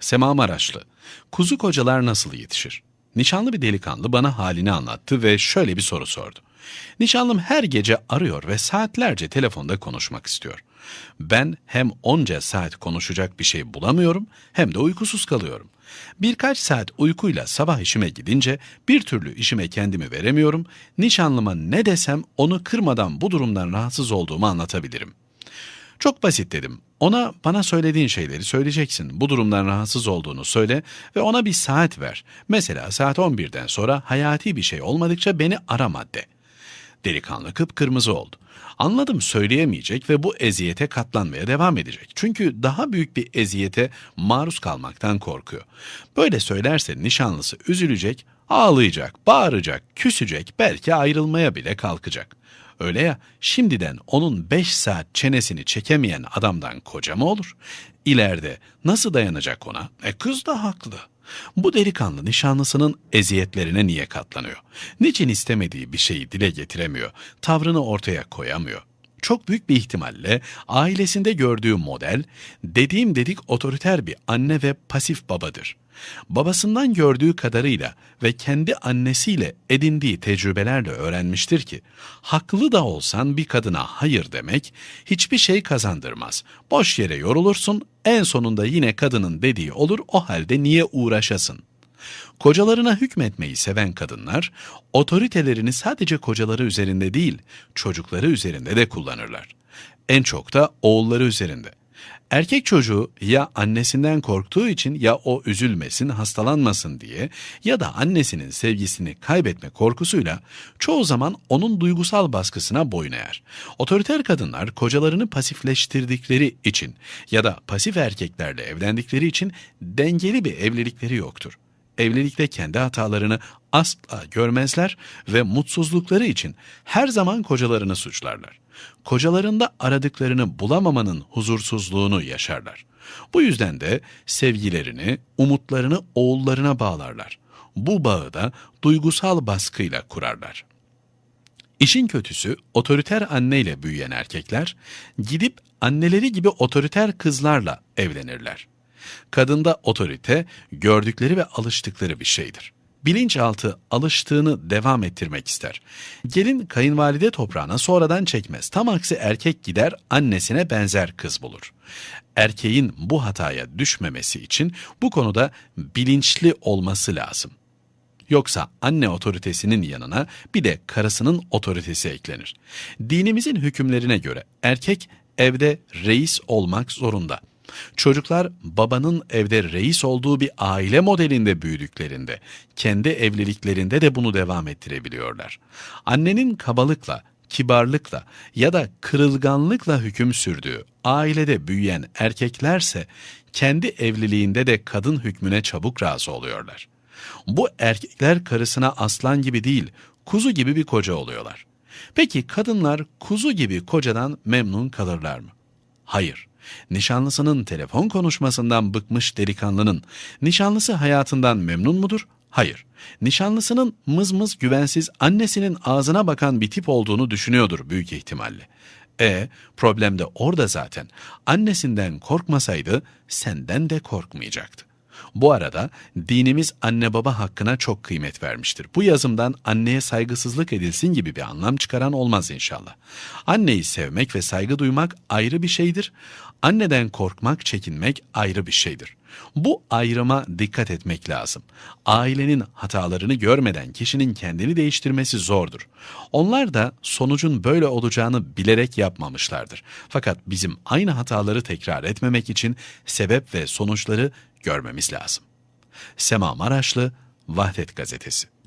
Sema Maraşlı, kuzu kocalar nasıl yetişir? Nişanlı bir delikanlı bana halini anlattı ve şöyle bir soru sordu. Nişanlım her gece arıyor ve saatlerce telefonda konuşmak istiyor. Ben hem onca saat konuşacak bir şey bulamıyorum hem de uykusuz kalıyorum. Birkaç saat uykuyla sabah işime gidince bir türlü işime kendimi veremiyorum. Nişanlıma ne desem onu kırmadan bu durumdan rahatsız olduğumu anlatabilirim. Çok basit dedim. Ona bana söylediğin şeyleri söyleyeceksin. Bu durumdan rahatsız olduğunu söyle ve ona bir saat ver. Mesela saat 11'den sonra hayati bir şey olmadıkça beni arama de. Delikanlı kıpkırmızı oldu. Anladım söyleyemeyecek ve bu eziyete katlanmaya devam edecek. Çünkü daha büyük bir eziyete maruz kalmaktan korkuyor. Böyle söylerse nişanlısı üzülecek, ağlayacak, bağıracak, küsecek, belki ayrılmaya bile kalkacak. Öyle ya şimdiden onun beş saat çenesini çekemeyen adamdan koca mı olur? İleride nasıl dayanacak ona? E kız da haklı. Bu delikanlı nişanlısının eziyetlerine niye katlanıyor? Niçin istemediği bir şeyi dile getiremiyor? Tavrını ortaya koyamıyor. Çok büyük bir ihtimalle ailesinde gördüğü model dediğim dedik otoriter bir anne ve pasif babadır. Babasından gördüğü kadarıyla ve kendi annesiyle edindiği tecrübelerle öğrenmiştir ki, haklı da olsan bir kadına hayır demek hiçbir şey kazandırmaz. Boş yere yorulursun, en sonunda yine kadının dediği olur, o halde niye uğraşasın? Kocalarına hükmetmeyi seven kadınlar, otoritelerini sadece kocaları üzerinde değil, çocukları üzerinde de kullanırlar. En çok da oğulları üzerinde. Erkek çocuğu ya annesinden korktuğu için ya o üzülmesin, hastalanmasın diye ya da annesinin sevgisini kaybetme korkusuyla çoğu zaman onun duygusal baskısına boyun eğer. Otoriter kadınlar kocalarını pasifleştirdikleri için ya da pasif erkeklerle evlendikleri için dengeli bir evlilikleri yoktur evlilikte kendi hatalarını asla görmezler ve mutsuzlukları için her zaman kocalarını suçlarlar. Kocalarında aradıklarını bulamamanın huzursuzluğunu yaşarlar. Bu yüzden de sevgilerini, umutlarını oğullarına bağlarlar. Bu bağı da duygusal baskıyla kurarlar. İşin kötüsü otoriter anneyle büyüyen erkekler gidip anneleri gibi otoriter kızlarla evlenirler. Kadında otorite gördükleri ve alıştıkları bir şeydir. Bilinçaltı alıştığını devam ettirmek ister. Gelin kayınvalide toprağına sonradan çekmez. Tam aksi erkek gider annesine benzer kız bulur. Erkeğin bu hataya düşmemesi için bu konuda bilinçli olması lazım. Yoksa anne otoritesinin yanına bir de karısının otoritesi eklenir. Dinimizin hükümlerine göre erkek evde reis olmak zorunda. Çocuklar babanın evde reis olduğu bir aile modelinde büyüdüklerinde, kendi evliliklerinde de bunu devam ettirebiliyorlar. Annenin kabalıkla, kibarlıkla ya da kırılganlıkla hüküm sürdüğü ailede büyüyen erkeklerse kendi evliliğinde de kadın hükmüne çabuk razı oluyorlar. Bu erkekler karısına aslan gibi değil, kuzu gibi bir koca oluyorlar. Peki kadınlar kuzu gibi kocadan memnun kalırlar mı? Hayır. Nişanlısının telefon konuşmasından bıkmış delikanlının nişanlısı hayatından memnun mudur? Hayır. Nişanlısının mızmız güvensiz annesinin ağzına bakan bir tip olduğunu düşünüyordur büyük ihtimalle. E problem de orada zaten. Annesinden korkmasaydı senden de korkmayacaktı. Bu arada dinimiz anne baba hakkına çok kıymet vermiştir. Bu yazımdan anneye saygısızlık edilsin gibi bir anlam çıkaran olmaz inşallah. Anneyi sevmek ve saygı duymak ayrı bir şeydir. Anneden korkmak, çekinmek ayrı bir şeydir. Bu ayrıma dikkat etmek lazım. Ailenin hatalarını görmeden kişinin kendini değiştirmesi zordur. Onlar da sonucun böyle olacağını bilerek yapmamışlardır. Fakat bizim aynı hataları tekrar etmemek için sebep ve sonuçları görmemiz lazım. Sema Maraşlı, Vahdet Gazetesi